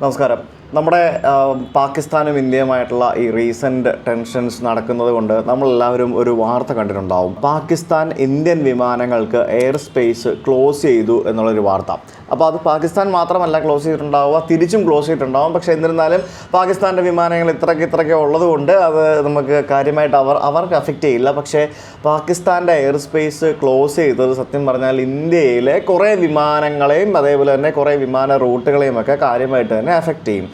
നമസ്കാരം. നമ്മുടെ പാകിസ്ഥാനും ഇന്ത്യയുമായിട്ടുള്ള ഈ റീസെന്റ് ടെൻഷൻസ് നടക്കുന്നത് കൊണ്ട് നമ്മളെല്ലാവരും ഒരു വാർത്ത കണ്ടിട്ടുണ്ടാവും. പാകിസ്ഥാൻ ഇന്ത്യൻ വിമാനങ്ങൾക്ക് എയർ സ്പേസ് ക്ലോസ് ചെയ്തു എന്നുള്ളൊരു വാർത്ത. അപ്പോൾ അത് പാകിസ്ഥാൻ മാത്രമല്ല ക്ലോസ് ചെയ്തിട്ടുണ്ടാവുക തിരിച്ചും ക്ലോസ് ചെയ്തിട്ടുണ്ടാവും. പക്ഷേ എന്നിരുന്നാലും പാകിസ്ഥാന്റെ വിമാനങ്ങൾ ഇത്രയ്ക്ക് ഇത്രയ്ക്ക് ഉള്ളതുകൊണ്ട് അത് നമുക്ക് കാര്യമായിട്ട് അവർ അവർക്ക് അഫക്റ്റ് ചെയ്യില്ല. പക്ഷേ പാകിസ്ഥാന്റെ എയർ സ്പേസ് ക്ലോസ് ചെയ്തത് സത്യം പറഞ്ഞാൽ ഇന്ത്യയിലെ കുറേ വിമാനങ്ങളെയും അതേപോലെ തന്നെ കുറേ വിമാന റൂട്ടുകളെയും ഒക്കെ കാര്യമായിട്ട് തന്നെ അഫക്റ്റ് ചെയ്യും.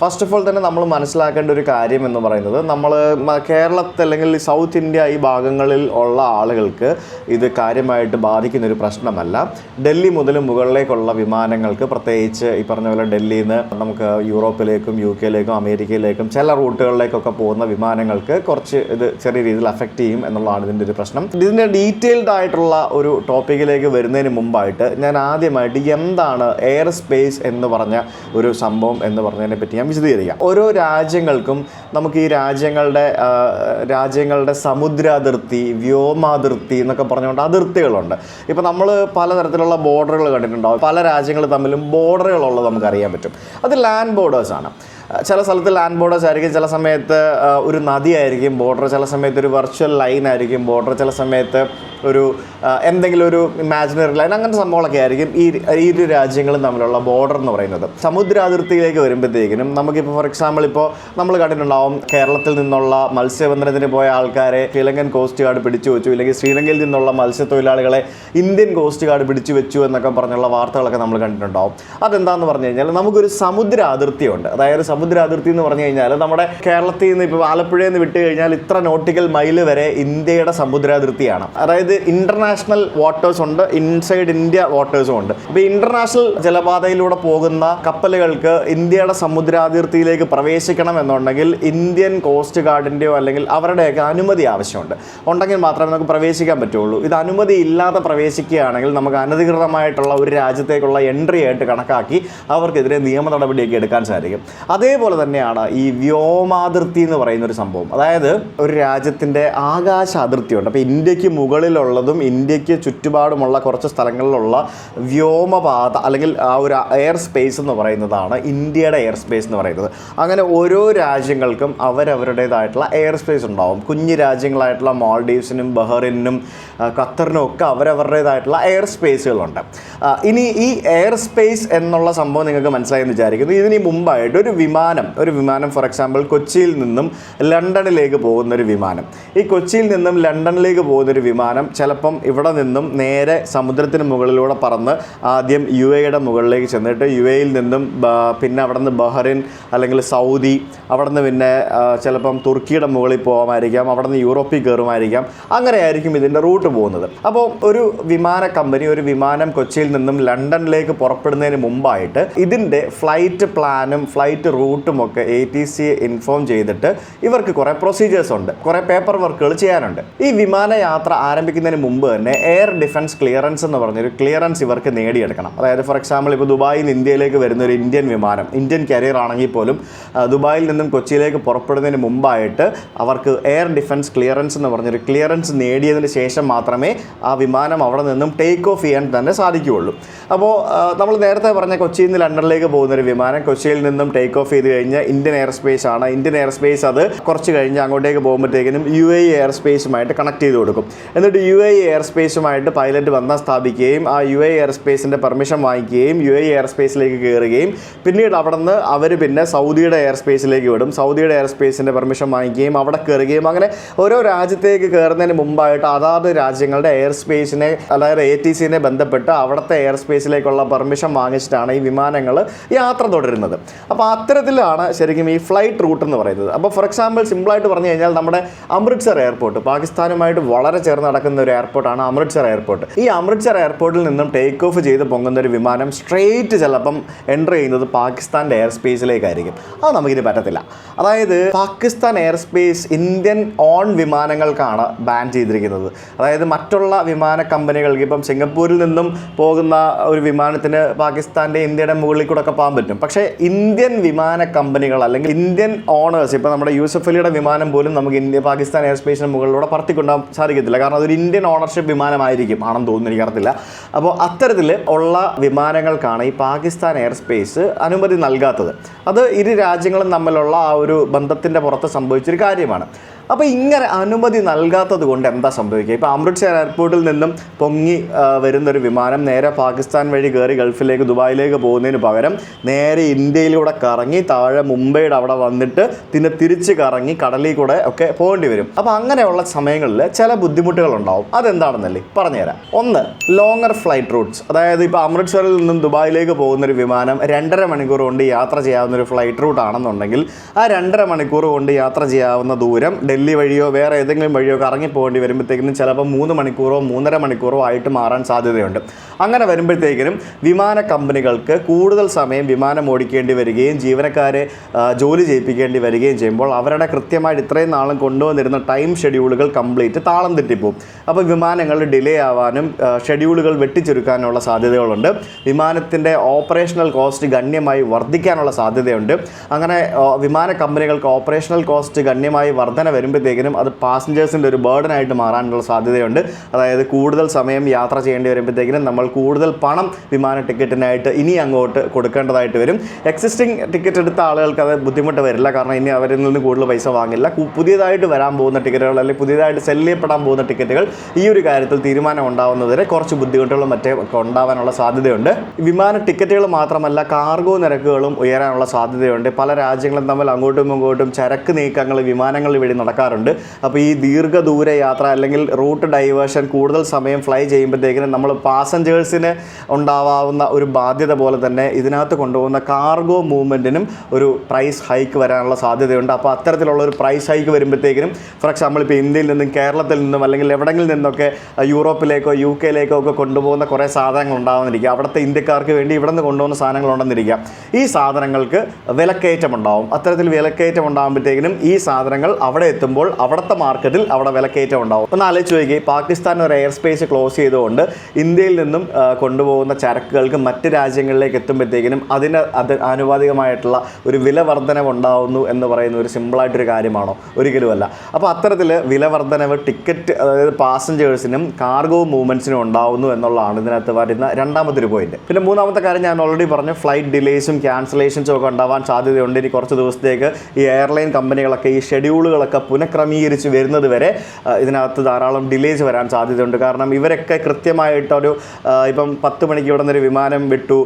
ഫസ്റ്റ് ഓഫ് ഓൾ തന്നെ നമ്മൾ മനസ്സിലാക്കേണ്ട ഒരു കാര്യം എന്ന് പറയുന്നത് നമ്മൾ കേരളത്തിൽ അല്ലെങ്കിൽ സൗത്ത് ഇന്ത്യ ഈ ഭാഗങ്ങളിൽ ഉള്ള ആളുകൾക്ക് ഇത് കാര്യമായിട്ട് ബാധിക്കുന്ന ഒരു പ്രശ്നമല്ല. ഡൽഹി മുതൽ മുകളിലേക്കുള്ള വിമാനങ്ങൾക്ക് പ്രത്യേകിച്ച് ഈ പറഞ്ഞ പോലെ ഡൽഹിയിൽ നിന്ന് നമുക്ക് യൂറോപ്പിലേക്കും യു കെയിലേക്കും അമേരിക്കയിലേക്കും ചില റൂട്ടുകളിലേക്കൊക്കെ പോകുന്ന വിമാനങ്ങൾക്ക് കുറച്ച് ഇത് ചെറിയ രീതിയിൽ അഫക്റ്റ് ചെയ്യും എന്നുള്ളതാണ് ഇതിന്റെ ഒരു പ്രശ്നം. ഇതിന്റെ ഡീറ്റെയിൽഡ് ആയിട്ടുള്ള ഒരു ടോപ്പിക്കിലേക്ക് വരുന്നതിന് മുമ്പായിട്ട് ഞാൻ ആദ്യമായിട്ട് എന്താണ് എയർ സ്പേസ് എന്ന് പറഞ്ഞ ഒരു സംഭവം എന്ന് പറഞ്ഞതിനെ പറ്റി ഞാൻ വിശദീകരിക്കാം ഓരോ രാജ്യങ്ങൾക്കും നമുക്ക് ഈ രാജ്യങ്ങളുടെ രാജ്യങ്ങളുടെ സമുദ്രാതിർത്തി വ്യോമാതിർത്തി എന്നൊക്കെ പറഞ്ഞുകൊണ്ട് അതിർത്തികളുണ്ട്. ഇപ്പോൾ നമ്മൾ പലതരത്തിലുള്ള ബോർഡറുകൾ കണ്ടിട്ടുണ്ടാവും. പല രാജ്യങ്ങൾ തമ്മിലും ബോർഡറുകളുള്ളത് നമുക്ക് അറിയാൻ പറ്റും. അത് ലാൻഡ് ബോർഡേഴ്സാണ് ചില സ്ഥലത്ത് ലാൻഡ് ബോർഡേഴ്സ് ആയിരിക്കും ചില സമയത്ത് ഒരു നദിയായിരിക്കും ബോർഡർ ചില സമയത്ത് ഒരു വെർച്വൽ ലൈൻ ആയിരിക്കും ബോർഡർ ചില സമയത്ത് ഒരു എന്തെങ്കിലും ഒരു ഇമാജിനറി ലൈൻ അങ്ങനത്തെ സംഭവങ്ങളൊക്കെ ആയിരിക്കും ഈ ഈ ഇരു രാജ്യങ്ങളും തമ്മിലുള്ള ബോർഡർ എന്ന് പറയുന്നത്. സമുദ്ര അതിർത്തിയിലേക്ക് വരുമ്പോഴത്തേക്കിനും നമുക്കിപ്പോൾ ഫോർ എക്സാമ്പിൾ ഇപ്പോൾ നമ്മൾ കണ്ടിട്ടുണ്ടാവും കേരളത്തിൽ നിന്നുള്ള മത്സ്യബന്ധനത്തിന് പോയ ആൾക്കാരെ ശ്രീലങ്കൻ കോസ്റ്റ് ഗാർഡ് പിടിച്ചു വെച്ചു ഇല്ലെങ്കിൽ ശ്രീലങ്കയിൽ നിന്നുള്ള മത്സ്യത്തൊഴിലാളികളെ ഇന്ത്യൻ കോസ്റ്റ് ഗാർഡ് പിടിച്ചു വെച്ചു എന്നൊക്കെ പറഞ്ഞുള്ള വാർത്തകളൊക്കെ നമ്മൾ കണ്ടിട്ടുണ്ടാവും. അതെന്താന്ന് പറഞ്ഞു കഴിഞ്ഞാൽ നമുക്കൊരു സമുദ്ര അതിർത്തിയുണ്ട് അതായത് സമുദ്ര അതിർത്തി എന്ന് പറഞ്ഞു കഴിഞ്ഞാൽ നമ്മുടെ കേരളത്തിൽ നിന്ന് ഇപ്പോൾ ആലപ്പുഴയിൽ നിന്ന് വിട്ട് കഴിഞ്ഞാൽ ഇത്ര നോട്ടിക്കൽ മൈൽ വരെ ഇന്ത്യയുടെ സമുദ്രാതിർത്തിയാണ് അതായത് ഇന്റർനാഷണൽ വാട്ടേഴ്സ് ഉണ്ട് ഇൻസൈഡ് ഇന്ത്യ വാട്ടേഴ്സും ഉണ്ട്. ഇപ്പോൾ ഇന്റർനാഷണൽ ജലപാതയിലൂടെ പോകുന്ന കപ്പലുകൾക്ക് ഇന്ത്യയുടെ സമുദ്രാതിർത്തിയിലേക്ക് പ്രവേശിക്കണം എന്നുണ്ടെങ്കിൽ ഇന്ത്യൻ കോസ്റ്റ് ഗാർഡിന്റെയോ അല്ലെങ്കിൽ അവരുടെയൊക്കെ അനുമതി ആവശ്യമുണ്ട്. ഉണ്ടെങ്കിൽ മാത്രമേ നമുക്ക് പ്രവേശിക്കാൻ പറ്റുള്ളൂ. ഇത് അനുമതി ഇല്ലാതെ പ്രവേശിക്കുകയാണെങ്കിൽ നമുക്ക് അനധികൃതമായിട്ടുള്ള ഒരു രാജ്യത്തേക്കുള്ള എൻട്രി ആയിട്ട് കണക്കാക്കി അവർക്കെതിരെ നിയമ നടപടിയൊക്കെ എടുക്കാൻ സാധിക്കും. അതേപോലെ തന്നെയാണ് ഈ വ്യോമാതിർത്തി എന്ന് പറയുന്ന ഒരു സംഭവം. അതായത് ഒരു രാജ്യത്തിന്റെ ആകാശ അതിർത്തിയുണ്ട് അപ്പോൾ ഇന്ത്യയ്ക്ക് മുകളിലുള്ളതും ഇന്ത്യയ്ക്ക് ചുറ്റുപാടുമുള്ള കുറച്ച് സ്ഥലങ്ങളിലുള്ള വ്യോമപാത അല്ലെങ്കിൽ ആ ഒരു എയർ സ്പേസ് എന്ന് പറയുന്നതാണ് ഇന്ത്യയുടെ എയർ സ്പേസ് എന്ന് പറയുന്നത്. അങ്ങനെ ഓരോ രാജ്യങ്ങൾക്കും അവരവരുടേതായിട്ടുള്ള എയർ സ്പേസ് ഉണ്ടാവും. കുഞ്ഞു രാജ്യങ്ങളായിട്ടുള്ള മാൾഡീവ്സിനും ബഹ്റിനും ഖത്തറിനും ഒക്കെ അവരവരുടേതായിട്ടുള്ള എയർ സ്പേസുകളുണ്ട് ഇനി ഈ എയർ സ്പേസ് എന്നുള്ള സംഭവം നിങ്ങൾക്ക് മനസ്സിലായെന്ന് വിചാരിക്കുന്നു. ഇതിന് മുമ്പായിട്ട് ഒരു വിമാനം ഒരു വിമാനം ഫോർ എക്സാമ്പിൾ കൊച്ചിയിൽ നിന്നും ലണ്ടനിലേക്ക് പോകുന്ന ഒരു വിമാനം. ഈ കൊച്ചിയിൽ നിന്നും ലണ്ടനിലേക്ക് പോകുന്ന ഒരു വിമാനം ചിലപ്പം ഇവിടെ നിന്നും നേരെ സമുദ്രത്തിന് മുകളിലൂടെ പറന്ന് ആദ്യം യു എയുടെ മുകളിലേക്ക് ചെന്നിട്ട് യു എയിൽ നിന്നും പിന്നെ അവിടെ നിന്ന് ബഹ്റിൻ അല്ലെങ്കിൽ സൗദി അവിടെ നിന്ന് പിന്നെ ചിലപ്പം തുർക്കിയുടെ മുകളിൽ പോകാമായിരിക്കാം അവിടെ നിന്ന് യൂറോപ്പിൽ കയറുമായിരിക്കാം. അങ്ങനെയായിരിക്കും ഇതിന്റെ റൂട്ട് പോകുന്നത്. അപ്പോൾ ഒരു വിമാന കമ്പനി ഒരു വിമാനം കൊച്ചിയിൽ നിന്നും ലണ്ടനിലേക്ക് പുറപ്പെടുന്നതിന് മുമ്പായിട്ട് ഇതിന്റെ ഫ്ലൈറ്റ് പ്ലാനും ഫ്ലൈറ്റ് റൂട്ടും ഒക്കെ എ ടി സി ഇൻഫോം ചെയ്തിട്ട് ഇവർക്ക് കുറേ പ്രൊസീജിയേഴ്സ് ഉണ്ട്. കുറേ പേപ്പർ വർക്കുകൾ ചെയ്യാനുണ്ട്. ഈ വിമാനയാത്ര ആരംഭിക്കുന്നതിന് മുമ്പ് തന്നെ എയർ ഡിഫൻസ് ക്ലിയറൻസ് എന്ന് പറഞ്ഞൊരു ക്ലിയറൻസ് ഇവർക്ക് നേടിയെടുക്കണം. അതായത് ഫോർ എക്സാമ്പിൾ ഇപ്പോൾ ദുബായിൽ നിന്ന് ഇന്ത്യയിലേക്ക് വരുന്ന ഒരു ഇന്ത്യൻ വിമാനം ഇന്ത്യൻ കരിയർ ആണെങ്കിൽ പോലും ദുബായിൽ നിന്നും കൊച്ചിയിലേക്ക് പുറപ്പെടുന്നതിന് മുമ്പായിട്ട് അവർക്ക് എയർ ഡിഫൻസ് ക്ലിയറൻസ് എന്ന് പറഞ്ഞൊരു ക്ലിയറൻസ് നേടിയതിന് ശേഷം മാത്രമേ ആ വിമാനം അവിടെ നിന്നും ടേക്ക് ഓഫ് ചെയ്യാൻ തന്നെ സാധിക്കുകയുള്ളൂ. അപ്പോൾ നമ്മൾ നേരത്തെ പറഞ്ഞ കൊച്ചിയിൽ നിന്ന് ലണ്ടനിലേക്ക് പോകുന്ന ഒരു വിമാനം കൊച്ചിയിൽ നിന്നും ടേക്ക് ഓഫ് ചെയ്ത് കഴിഞ്ഞാൽ ഇന്ത്യൻ എയർ സ്പേസ് ആണ്. ഇന്ത്യൻ എയർ സ്പേസ് അത് കുറച്ച് കഴിഞ്ഞ് അങ്ങോട്ടേക്ക് പോകുമ്പോഴത്തേക്കിനും യു എ എയർ സ്പേസുമായിട്ട് കണക്ട് ചെയ്ത് കൊടുക്കും. എന്നിട്ട് യു എ എയർ സ്പേസുമായിട്ട് പൈലറ്റ് വന്ന സ്ഥാപിക്കുകയും ആ യു എ എയർ സ്പേസിന്റെ പെർമിഷൻ വാങ്ങിക്കുകയും യു എ എയർ സ്പേസിലേക്ക് കയറുകയും പിന്നീട് അവിടെ നിന്ന് അവർ പിന്നെ സൗദിയുടെ എയർ സ്പേസിലേക്ക് വിടും. സൗദിയുടെ എയർ സ്പേസിന്റെ പെർമിഷൻ വാങ്ങിക്കുകയും അവിടെ കയറുകയും അങ്ങനെ ഓരോ രാജ്യത്തേക്ക് കയറുന്നതിന് മുമ്പായിട്ട് അതാത് രാജ്യങ്ങളുടെ എയർ സ്പേസിനെ അതായത് എ ടി സിനെ ബന്ധപ്പെട്ട് അവിടുത്തെ എയർ സ്പേസിലേക്കുള്ള പെർമിഷൻ വാങ്ങിച്ചിട്ടാണ് ഈ വിമാനങ്ങൾ യാത്ര തുടരുന്നത്. അപ്പോൾ അത്തരത്തിലാണ് ശരിക്കും ഈ ഫ്ലൈറ്റ് റൂട്ട് എന്ന് പറയുന്നത്. അപ്പോൾ ഫോർ എക്സാമ്പിൾ സിമ്പിളായിട്ട് പറഞ്ഞു കഴിഞ്ഞാൽ നമ്മുടെ അമൃത്സർ എയർപോർട്ട് പാകിസ്ഥാനുമായിട്ട് വളരെ ചേർന്ന് നടക്കുന്ന ഒരു എയർപോർട്ടാണ് അമൃത്സർ എയർപോർട്ട് ഈ അമൃത്സർ എയർപോർട്ടിൽ നിന്നും ടേക്ക് ഓഫ് ചെയ്ത് പൊങ്ങുന്ന ഒരു വിമാനം സ്ട്രെയിറ്റ് ചിലപ്പം എന്റർ ചെയ്യുന്നത് പാകിസ്ഥാന്റെ എയർ സ്പേസിലേക്കായിരിക്കും അത് നമുക്കിനി പറ്റത്തില്ല. അതായത് Pakistan air space Indian on വിമാനങ്ങൾക്കാണ് ban ചെയ്തിരിക്കുന്നത്. അതായത് മറ്റുള്ള വിമാന കമ്പനികൾക്ക് ഇപ്പം സിംഗപ്പൂരിൽ നിന്നും പോകുന്ന ഒരു വിമാനത്തിന് പാകിസ്ഥാന്റെ ഇന്ത്യയുടെ മുകളിൽ കൂടെ ഒക്കെ പോകാൻ പറ്റും. പക്ഷേ ഇന്ത്യൻ വിമാന വിമാന കമ്പനികൾ അല്ലെങ്കിൽ ഇന്ത്യൻ ഓണേഴ്സ് ഇപ്പോൾ നമ്മുടെ യൂസഫ് അലിയുടെ വിമാനം പോലും നമുക്ക് ഇന്ത്യ പാകിസ്ഥാൻ എയർ സ്പേസിന് മുകളിലൂടെ പറത്തിക്കൊണ്ടാൻ സാധിക്കത്തില്ല. കാരണം അതൊരു ഇന്ത്യൻ ഓണർഷിപ്പ് വിമാനമായിരിക്കും ആണെന്ന് തോന്നുന്നു എനിക്കറിയത്തില്ല. അപ്പോൾ അത്തരത്തിൽ ഉള്ള വിമാനങ്ങൾക്കാണ് ഈ പാകിസ്ഥാൻ എയർ സ്പേസ് അനുമതി നൽകാത്തത്. അത് ഇരു രാജ്യങ്ങളും തമ്മിലുള്ള ആ ഒരു ബന്ധത്തിന്റെ പുറത്ത് സംഭവിച്ചൊരു കാര്യമാണ്. അപ്പോൾ ഇങ്ങനെ അനുമതി നൽകാത്തത് കൊണ്ട് എന്താ സംഭവിക്കുക? ഇപ്പോൾ അമൃത്സർ എയർപോർട്ടിൽ നിന്നും പൊങ്ങി വരുന്നൊരു വിമാനം നേരെ പാകിസ്ഥാൻ വഴി കയറി ഗൾഫിലേക്ക് ദുബായിലേക്ക് പോകുന്നതിന് പകരം നേരെ ഇന്ത്യയിലൂടെ കറങ്ങി താഴെ മുംബൈയുടെ അവിടെ വന്നിട്ട് പിന്നെ തിരിച്ച് കറങ്ങി കടലിൽ കൂടെ ഒക്കെ പോകേണ്ടി വരും. അപ്പോൾ അങ്ങനെയുള്ള സമയങ്ങളിൽ ചില ബുദ്ധിമുട്ടുകൾ ഉണ്ടാവും. അതെന്താണെന്നല്ലേ? പറഞ്ഞുതരാം. ഒന്ന് ലോങ്ങർ ഫ്ലൈറ്റ് റൂട്ട്സ് അതായത് ഇപ്പോൾ അമൃത്സറിൽ നിന്നും ദുബായിലേക്ക് പോകുന്നൊരു വിമാനം രണ്ടര മണിക്കൂർ കൊണ്ട് യാത്ര ചെയ്യാവുന്ന ഒരു ഫ്ലൈറ്റ് റൂട്ട് ആണെന്നുണ്ടെങ്കിൽ ആ രണ്ടര മണിക്കൂർ കൊണ്ട് യാത്ര ചെയ്യാവുന്ന ദൂരം വഴിയോ വേറെ ഏതെങ്കിലും വഴിയോ കറങ്ങി പോകേണ്ടി വരുമ്പോഴത്തേക്കിനും ചിലപ്പോൾ മൂന്ന് മണിക്കൂറോ മൂന്നര മണിക്കൂറോ ആയിട്ട് മാറാൻ സാധ്യതയുണ്ട്. അങ്ങനെ വരുമ്പോഴത്തേക്കിനും വിമാന കമ്പനികൾക്ക് കൂടുതൽ സമയം വിമാനം ഓടിക്കേണ്ടി വരികയും ജീവനക്കാരെ ജോലി ചെയ്യിപ്പിക്കേണ്ടി വരികയും ചെയ്യുമ്പോൾ അവരുടെ കൃത്യമായിട്ട് ഇത്രയും നാളും കൊണ്ടുവന്നിരുന്ന ടൈം ഷെഡ്യൂളുകൾ കംപ്ലീറ്റ് താളം തെറ്റിപ്പോവും. അപ്പോൾ വിമാനങ്ങൾ ഡിലേ ആവാനും ഷെഡ്യൂളുകൾ വെട്ടിച്ചുരുക്കാനുള്ള സാധ്യതകളുണ്ട്. വിമാനത്തിന്റെ ഓപ്പറേഷണൽ കോസ്റ്റ് ഗണ്യമായി വർദ്ധിക്കാനുള്ള സാധ്യതയുണ്ട്. അങ്ങനെ വിമാന കമ്പനികൾക്ക് ഓപ്പറേഷണൽ കോസ്റ്റ് ഗണ്യമായി വർധന വരുമ്പോഴത്തേക്കിനും അത് പാസഞ്ചേഴ്സിന്റെ ഒരു ബേർഡനായിട്ട് മാറാനുള്ള സാധ്യതയുണ്ട്. അതായത് കൂടുതൽ സമയം യാത്ര ചെയ്യേണ്ടി വരുമ്പോഴത്തേക്കിനും നമ്മൾ കൂടുതൽ പണം വിമാന ടിക്കറ്റിനായിട്ട് ഇനി അങ്ങോട്ട് കൊടുക്കേണ്ടതായിട്ട് വരും. എക്സിസ്റ്റിംഗ് ടിക്കറ്റ് എടുത്ത ആളുകൾക്ക് അത് ബുദ്ധിമുട്ട് വരില്ല. കാരണം ഇനി അവരിൽ നിന്ന് കൂടുതൽ പൈസ വാങ്ങില്ല. പുതിയതായിട്ട് വരാൻ പോകുന്ന ടിക്കറ്റുകൾ അല്ലെങ്കിൽ പുതിയതായിട്ട് സെല്ല് ചെയ്യപ്പെടാൻ പോകുന്ന ടിക്കറ്റുകൾ ഈ ഒരു കാര്യത്തിൽ തീരുമാനം ഉണ്ടാവുന്നതിന് കുറച്ച് ബുദ്ധിമുട്ടുകളും മറ്റേ ഉണ്ടാവാനുള്ള സാധ്യതയുണ്ട്. വിമാന ടിക്കറ്റുകൾ മാത്രമല്ല കാർഗോ നിരക്കുകളും ഉയരാനുള്ള സാധ്യതയുണ്ട്. പല രാജ്യങ്ങളും തമ്മിൽ അങ്ങോട്ടും ഇങ്ങോട്ടും ചരക്ക് നീക്കങ്ങൾ വിമാനങ്ങളിൽ വഴി നടക്കാറുണ്ട്. അപ്പോൾ ഈ ദീർഘദൂര യാത്ര അല്ലെങ്കിൽ റൂട്ട് ഡൈവേർഷൻ കൂടുതൽ സമയം ഫ്ലൈ ചെയ്യുമ്പോഴത്തേക്കിനും നമ്മൾ പാസഞ്ചേഴ്സിന് ഉണ്ടാവാവുന്ന ഒരു ബാധ്യത പോലെ തന്നെ ഇതിനകത്ത് കൊണ്ടുപോകുന്ന കാർഗോ മൂവ്മെന്റിനും ഒരു പ്രൈസ് ഹൈക്ക് വരാനുള്ള സാധ്യതയുണ്ട്. അപ്പോൾ അത്തരത്തിലുള്ള ഒരു പ്രൈസ് ഹൈക്ക് വരുമ്പോഴത്തേക്കിനും ഫോർ എക്സാമ്പിൾ ഇപ്പോൾ ഇന്ത്യയിൽ നിന്നും കേരളത്തിൽ നിന്നും അല്ലെങ്കിൽ എവിടെങ്കിലും നിന്നൊക്കെ യൂറോപ്പിലേക്കോ യു കെയിലേക്കോ ഒക്കെ കൊണ്ടുപോകുന്ന കുറേ സാധനങ്ങൾ ഉണ്ടാവുന്നിരിക്കുക അവിടുത്തെ ഇന്ത്യക്കാർക്ക് വേണ്ടി ഇവിടെ നിന്ന് കൊണ്ടുപോകുന്ന സാധനങ്ങൾ ഉണ്ടെന്നിരിക്കുക ഈ സാധനങ്ങൾക്ക് വിലക്കയറ്റം ഉണ്ടാവും അത്തരത്തിൽ വിലക്കയറ്റം ഉണ്ടാകുമ്പോഴത്തേക്കിനും ഈ സാധനങ്ങൾ അവിടെ എത്തുമ്പോൾ അവിടുത്തെ മാർക്കറ്റിൽ അവിടെ വിലക്കയറ്റം ഉണ്ടാവും ഒന്ന് ആലോചിച്ച് നോക്കി പാകിസ്ഥാൻ ഒരു എയർ സ്പേസ് ക്ലോസ് ചെയ്തുകൊണ്ട് ഇന്ത്യയിൽ നിന്നും കൊണ്ടുപോകുന്ന ചരക്കുകൾക്ക് മറ്റ് രാജ്യങ്ങളിലേക്ക് എത്തുമ്പോഴത്തേക്കിനും അതിന് അത് ആനുപാതികമായിട്ടുള്ള ഒരു വില വർധനവ് ഉണ്ടാവുന്നു എന്ന് പറയുന്ന ഒരു സിമ്പിളായിട്ടൊരു കാര്യമാണോ? ഒരിക്കലുമല്ല. അപ്പോൾ അത്തരത്തിൽ വില വർധനവ് ടിക്കറ്റ് അതായത് പാസഞ്ചേഴ്സിനും കാർഗോ മൂവ്മെന്റ്സിനും ഉണ്ടാവുന്നു എന്നുള്ളതാണ് ഇതിനകത്ത് വരുന്ന രണ്ടാമത്തെ പോയിന്റ് പിന്നെ മൂന്നാമത്തെ കാര്യം ഞാൻ ഓൾറെഡി പറഞ്ഞു ഫ്ലൈറ്റ് ഡിലേസും ക്യാൻസലേഷൻസും ഒക്കെ ഉണ്ടാവാൻ സാധ്യതയുണ്ട്. ഇനി കുറച്ച് ദിവസത്തേക്ക് ഈ എയർലൈൻ കമ്പനികളൊക്കെ ഈ ഷെഡ്യൂളുകളൊക്കെ പുനഃക്രമീകരിച്ച് വരുന്നത് വരെ ഇതിനകത്ത് ധാരാളം ഡിലേസ് വരാൻ സാധ്യതയുണ്ട്. കാരണം ഇവരൊക്കെ കൃത്യമായിട്ടൊരു ഇപ്പം പത്ത് മണിക്ക് ഇവിടെ നിന്നൊരു വിമാനം വിട്ടു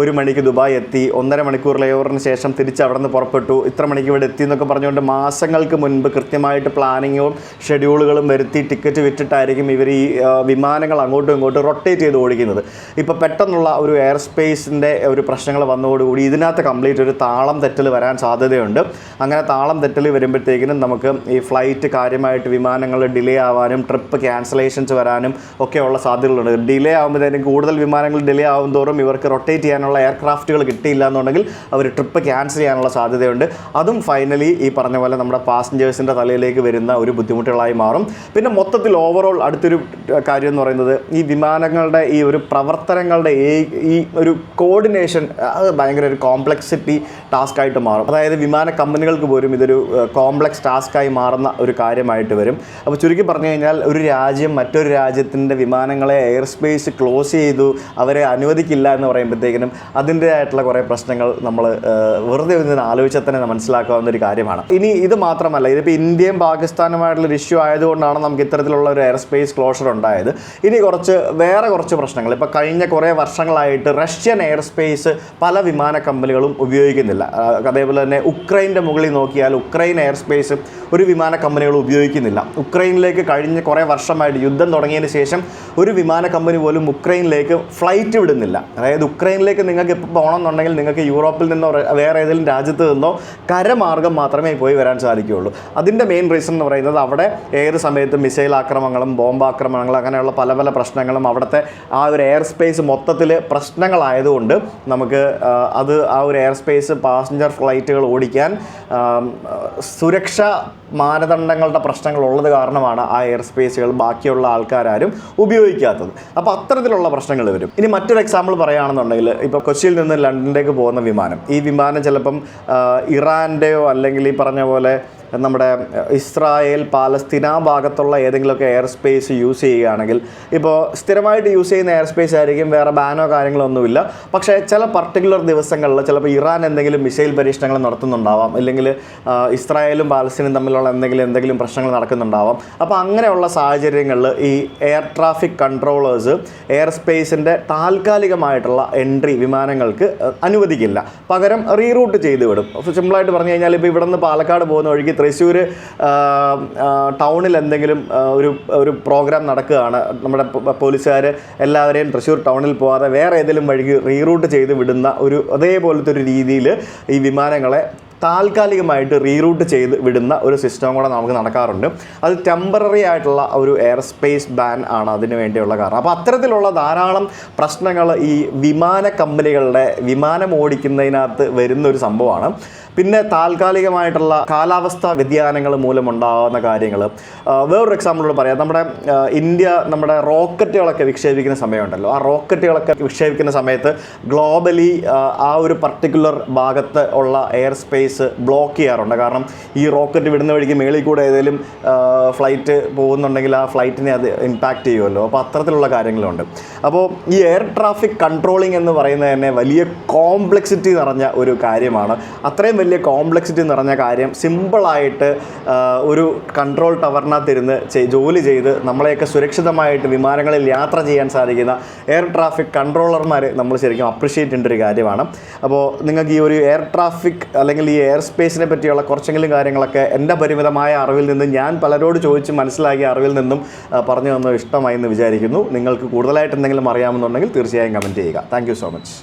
ഒരു മണിക്ക് ദുബായ് എത്തി ഒന്നര മണിക്കൂർ ലേവറിന് ശേഷം തിരിച്ച് അവിടെ നിന്ന് പുറപ്പെട്ടു ഇത്ര മണിക്ക് ഇവിടെ എത്തി എന്നൊക്കെ പറഞ്ഞുകൊണ്ട് മാസങ്ങൾക്ക് മുൻപ് കൃത്യമായിട്ട് പ്ലാനിങ്ങും ഷെഡ്യൂളുകളും വരുത്തി ടിക്കറ്റ് വിറ്റിട്ടായിരിക്കും ഇവർ ഈ വിമാനങ്ങൾ അങ്ങോട്ടും ഇങ്ങോട്ടും റൊട്ടേറ്റ് ചെയ്ത് ഓടിക്കുന്നത്. ഇപ്പോൾ പെട്ടെന്നുള്ള ഒരു എയർ സ്പേസിന്റെ ഒരു പ്രശ്നങ്ങൾ വന്നതോടുകൂടി ഇതിനകത്ത് കംപ്ലീറ്റ് ഒരു താളം തെറ്റൽ വരാൻ സാധ്യതയുണ്ട്. അങ്ങനെ താളം തെറ്റൽ വരുമ്പോഴത്തേക്കിനും നമുക്ക് ഈ ഫ്ലൈറ്റ് കാര്യമായിട്ട് വിമാനങ്ങൾ ഡിലേ ആവാനും ട്രിപ്പ് ക്യാൻസലേഷൻസ് വരാനും ഒക്കെയുള്ള സാധ്യതകളുണ്ട്. ഡിലേ ആകുമ്പോഴത്തേനും കൂടുതൽ വിമാനങ്ങൾ ഡിലേ ആകും തോറും ഇവർക്ക് റൊട്ടേറ്റ് ചെയ്യാനുള്ള എയർക്രാഫ്റ്റുകൾ കിട്ടിയില്ല എന്നുണ്ടെങ്കിൽ അവർ ട്രിപ്പ് ക്യാൻസൽ ചെയ്യാനുള്ള സാധ്യതയുണ്ട്. അതും ഫൈനലി ഈ പറഞ്ഞ പോലെ നമ്മുടെ പാസഞ്ചേഴ്സിന്റെ തലയിലേക്ക് വരുന്ന ഒരു ബുദ്ധിമുട്ടുകളായി മാറും. പിന്നെ മൊത്തത്തിൽ ഓവറോൾ അടുത്തൊരു കാര്യം എന്ന് പറയുന്നത് ഈ വിമാനങ്ങളുടെ ഈ ഒരു പ്രവർത്തനങ്ങളുടെ ഈ- ഒരു കോർഡിനേഷൻ അത് ഭയങ്കര ഒരു കോംപ്ലക്സിറ്റി ടാസ്ക് ആയിട്ട് മാറും. അതായത് വിമാന കമ്പനികൾക്ക് പോലും ഇതൊരു കോംപ്ലക്സ് ടാസ്ക്കായി മാറുന്ന ഒരു കാര്യമായിട്ട് വരും. അപ്പോൾ ചുരുക്കി പറഞ്ഞു കഴിഞ്ഞാൽ ഒരു രാജ്യം മറ്റൊരു രാജ്യത്തിന്റെ വിമാനങ്ങളെ എയർ സ്പേസ് ക്ലോസ് ചെയ്തു അവരെ അനുവദിക്കില്ല എന്ന് പറയുമ്പോഴത്തേക്കിനും അതിന്റെതായിട്ടുള്ള കുറേ പ്രശ്നങ്ങൾ നമ്മൾ വെറുതെ ഒന്ന് ആലോചിച്ചാൽ തന്നെ മനസ്സിലാക്കാവുന്ന ഒരു കാര്യമാണ്. ഇനി ഇത് മാത്രമല്ല ഇതിപ്പോൾ ഇന്ത്യയും പാകിസ്ഥാനുമായിട്ടുള്ള ഒരു ഇഷ്യൂ ആയതുകൊണ്ടാണ് നമുക്ക് ഇത്തരത്തിലുള്ള ഒരു എയർ സ്പേസ് ക്ലോഷർ ഉണ്ടായത്. ഇനി കുറച്ച് വേറെ കുറച്ച് പ്രശ്നങ്ങൾ. ഇപ്പോൾ കഴിഞ്ഞ കുറേ വർഷങ്ങളായിട്ട് റഷ്യൻ എയർ സ്പേസ് പല വിമാന കമ്പനികളും ഉപയോഗിക്കുന്നില്ല. അതേപോലെ തന്നെ ഉക്രൈന്റെ മുകളിൽ നോക്കിയാൽ ഉക്രൈൻ എയർ സ്പേസ് ഒരു വിമാന കമ്പനികളും ഉപയോഗിക്കുന്നില്ല. ഉക്രൈനിലേക്ക് കഴിഞ്ഞ കുറേ വർഷമായിട്ട് യുദ്ധം തുടങ്ങിയതിന് ശേഷം ഒരു വിമാന കമ്പനി പോലും ഉക്രൈനിലേക്ക് ഫ്ലൈറ്റ് വിടുന്നില്ല. അതായത് ഉക്രൈനിലേക്ക് നിങ്ങൾക്ക് ഇപ്പോൾ പോകണമെന്നുണ്ടെങ്കിൽ നിങ്ങൾക്ക് യൂറോപ്പിൽ നിന്നോ വേറെ ഏതെങ്കിലും രാജ്യത്ത് നിന്നോ കരമാർഗം മാത്രമേ പോയി വരാൻ സാധിക്കുകയുള്ളൂ. അതിന്റെ മെയിൻ റീസൺ എന്ന് പറയുന്നത് അവിടെ ഏത് സമയത്തും മിസൈൽ ആക്രമണങ്ങളും ബോംബാക്രമണങ്ങളും അങ്ങനെയുള്ള പല പല പ്രശ്നങ്ങളും അവിടുത്തെ ആ ഒരു എയർ സ്പേസ് മൊത്തത്തിൽ പ്രശ്നങ്ങളായതുകൊണ്ട് നമുക്ക് അത് ആ ഒരു എയർ സ്പേസ് പാസഞ്ചർ ഫ്ലൈറ്റുകൾ ഓടിക്കാൻ സുരക്ഷ മാനദണ്ഡങ്ങളുടെ പ്രശ്നങ്ങളുള്ളത് കാരണമാണ് ആ എയർ സ്പേസുകൾ ബാക്കിയുള്ള ആൾക്കാരും ഉപയോഗിക്കാത്തത്. അപ്പോൾ അത്തരത്തിലുള്ള പ്രശ്നങ്ങൾ വരും. ഇനി മറ്റൊരു എക്സാമ്പിൾ പറയുകയാണെന്നുണ്ടെങ്കിൽ ഇപ്പോൾ കൊച്ചിയിൽ നിന്ന് ലണ്ടനിലേക്ക് പോകുന്ന വിമാനം. ഈ വിമാനം ചിലപ്പം ഇറാന്റെയോ അല്ലെങ്കിൽ ഈ പറഞ്ഞ പോലെ നമ്മുടെ ഇസ്രായേൽ പാലസ്തീന ഭാഗത്തുള്ള ഏതെങ്കിലുമൊക്കെ എയർ സ്പേസ് യൂസ് ചെയ്യുകയാണെങ്കിൽ ഇപ്പോൾ സ്ഥിരമായിട്ട് യൂസ് ചെയ്യുന്ന എയർ സ്പേസ് ആയിരിക്കും വേറെ ബാനോ കാര്യങ്ങളോ ഒന്നുമില്ല പക്ഷേ ചില പർട്ടിക്കുലർ ദിവസങ്ങളിൽ ചിലപ്പോൾ ഇറാൻ എന്തെങ്കിലും മിസൈൽ പരീക്ഷണങ്ങൾ നടത്തുന്നുണ്ടാവാം. അല്ലെങ്കിൽ ഇസ്രായേലും പാലസ്തീനും തമ്മിലുള്ള എന്തെങ്കിലും എന്തെങ്കിലും പ്രശ്നങ്ങൾ നടക്കുന്നുണ്ടാവാം. അപ്പോൾ അങ്ങനെയുള്ള സാഹചര്യങ്ങളിൽ ഈ എയർ ട്രാഫിക് കൺട്രോളേഴ്സ് എയർ സ്പേസിന്റെ താൽക്കാലികമായിട്ടുള്ള എൻട്രി വിമാനങ്ങൾക്ക് അനുവദിക്കില്ല. പകരം റീറൂട്ട് ചെയ്ത് വിടും സിമ്പിളായിട്ട് പറഞ്ഞു കഴിഞ്ഞാൽ ഇപ്പോൾ ഇവിടെ നിന്ന് പാലക്കാട് പോകുന്ന വഴിക്ക് തൃശ്ശൂർ ടൗണിൽ എന്തെങ്കിലും ഒരു ഒരു പ്രോഗ്രാം നടക്കുകയാണ്. നമ്മുടെ പോലീസുകാർ എല്ലാവരെയും തൃശ്ശൂർ ടൗണിൽ പോകാതെ വേറെ ഏതെങ്കിലും വഴിക്ക് റീറൂട്ട് ചെയ്ത് വിടുന്ന ഒരു അതേപോലത്തെ ഒരു രീതിയിൽ ഈ വിമാനങ്ങളെ താൽക്കാലികമായിട്ട് റീറൂട്ട് ചെയ്ത് വിടുന്ന ഒരു സിസ്റ്റം കൂടെ നമുക്ക് നടക്കാറുണ്ട്. അത് ടെമ്പററി ആയിട്ടുള്ള ഒരു എയർ സ്പേസ് ബാൻ ആണ് അതിന് വേണ്ടിയുള്ള കാരണം. അപ്പോൾ അത്തരത്തിലുള്ള ധാരാളം പ്രശ്നങ്ങൾ ഈ വിമാന കമ്പനികളുടെ വിമാനം ഓടിക്കുന്നതിനകത്ത് വരുന്ന ഒരു സംഭവമാണ്. പിന്നെ താൽക്കാലികമായിട്ടുള്ള കാലാവസ്ഥാ വ്യതിയാനങ്ങൾ മൂലമുണ്ടാകുന്ന കാര്യങ്ങൾ. വേറൊരു എക്സാമ്പിളോട് പറയാം. നമ്മുടെ ഇന്ത്യ നമ്മുടെ റോക്കറ്റുകളൊക്കെ വിക്ഷേപിക്കുന്ന സമയമുണ്ടല്ലോ. ആ റോക്കറ്റുകളൊക്കെ വിക്ഷേപിക്കുന്ന സമയത്ത് ഗ്ലോബലി ആ ഒരു പർട്ടിക്കുലർ ഭാഗത്ത് ഉള്ള എയർ സ്പേസ് ബ്ലോക്ക് ചെയ്യാറുണ്ട്. കാരണം ഈ റോക്കറ്റ് വിടുന്ന വഴിക്ക് മേളിൽ കൂടെ ഏതെങ്കിലും ഫ്ലൈറ്റ് പോകുന്നുണ്ടെങ്കിൽ ആ ഫ്ലൈറ്റിനെ അത് ഇമ്പാക്റ്റ് ചെയ്യുമല്ലോ. അപ്പോൾ അത്തരത്തിലുള്ള കാര്യങ്ങളുണ്ട്. അപ്പോൾ ഈ എയർ ട്രാഫിക് കൺട്രോളിംഗ് എന്ന് പറയുന്നത് തന്നെ വലിയ കോംപ്ലക്സിറ്റി നിറഞ്ഞ ഒരു കാര്യമാണ്. അത്രയും വലിയ കോംപ്ലക്സിറ്റി നിറഞ്ഞ കാര്യം സിമ്പിളായിട്ട് ഒരു കൺട്രോൾ ടവറിനകത്തിരുന്ന് ജോലി ചെയ്ത് നമ്മളെയൊക്കെ സുരക്ഷിതമായിട്ട് വിമാനങ്ങളിൽ യാത്ര ചെയ്യാൻ സാധിക്കുന്ന എയർ ട്രാഫിക് കൺട്രോളർമാർ നമ്മൾ ശരിക്കും അപ്രിഷ്യേറ്റ് ചെയ്യേണ്ട ഒരു കാര്യമാണ്. അപ്പോൾ നിങ്ങൾക്ക് ഈ ഒരു എയർ ട്രാഫിക് അല്ലെങ്കിൽ ഈ എയർ സ്പേസിനെ പറ്റിയുള്ള കുറച്ചെങ്കിലും കാര്യങ്ങളൊക്കെ എന്റെ പരിമിതമായ അറിവിൽ നിന്ന് ഞാൻ പലരോട് ചോദിച്ച് മനസ്സിലാക്കിയ അറിവിൽ നിന്നും പറഞ്ഞു തന്നത് ഇഷ്ടമായി എന്ന് വിചാരിക്കുന്നു. നിങ്ങൾക്ക് കൂടുതലായിട്ട് എന്തെങ്കിലും അറിയാമെന്നുണ്ടെങ്കിൽ തീർച്ചയായും കമന്റ് ചെയ്യുക. Thank so much